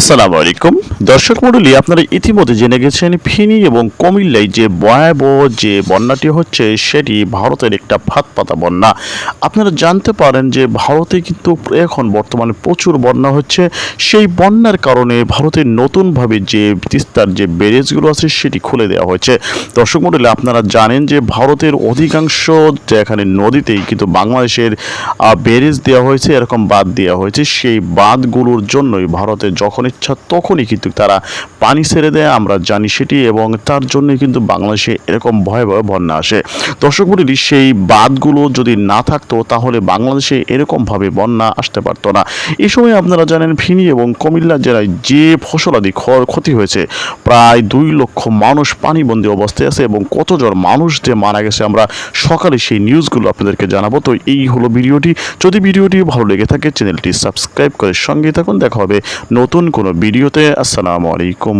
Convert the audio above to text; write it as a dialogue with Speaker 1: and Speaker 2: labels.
Speaker 1: আসসালামু আলাইকুম। দর্শক মণ্ডলী, আপনারা ইতিমধ্যে জেনে গেছেন, ফিনি এবং কুমিল্লায় যে ভয়াবহ যে বন্যাটি হচ্ছে, সেটি ভারতের একটা ফাঁদ পাতা বন্যা। আপনারা জানতে পারেন যে ভারতে কিন্তু এখন বর্তমানে প্রচুর বন্যা হচ্ছে। সেই বন্যার কারণে ভারতের নতুনভাবে যে তিস্তার যে ব্যারেজগুলো আছে, সেটি খুলে দেওয়া হয়েছে। দর্শক মণ্ডলী, আপনারা জানেন যে ভারতের অধিকাংশ যেখানে নদীতেই কিন্তু বাংলাদেশের ব্যারেজ দেওয়া হয়েছে, এরকম বাঁধ দেওয়া হয়েছে। সেই বাঁধগুলোর জন্যই ভারতের যখন ইচ্ছা তখনই কিন্তু তারা পানি ছেড়ে দেয়, আমরা জানি সেটি এবং তার জন্যই কিন্তু বাংলাদেশে এরকম ভয়াবহ বন্যা আসে। দর্শক মণ্ডলী, সেই বাঁধগুলো যদি না থাকতো তাহলে বাংলাদেশে এরকমভাবে বন্যা আসতে পারতো না। এই সময় আপনারা জানেন ফিনি এবং কুমিল্লা জেলায় যে ফসলাদি ক্ষতি হয়েছে, প্রায় দুই লক্ষ মানুষ পানিবন্দী অবস্থায় আছে এবং কতজন মানুষ যে মারা গেছে আমরা সকালে সেই নিউজগুলো আপনাদেরকে জানাব। তো এই হলো ভিডিওটি। যদি ভিডিওটি ভালো লেগে থাকে, চ্যানেলটি সাবস্ক্রাইব করে সঙ্গে থাকুন। দেখা হবে নতুন কোনো ভিডিওতে আসসালামু আলাইকুম।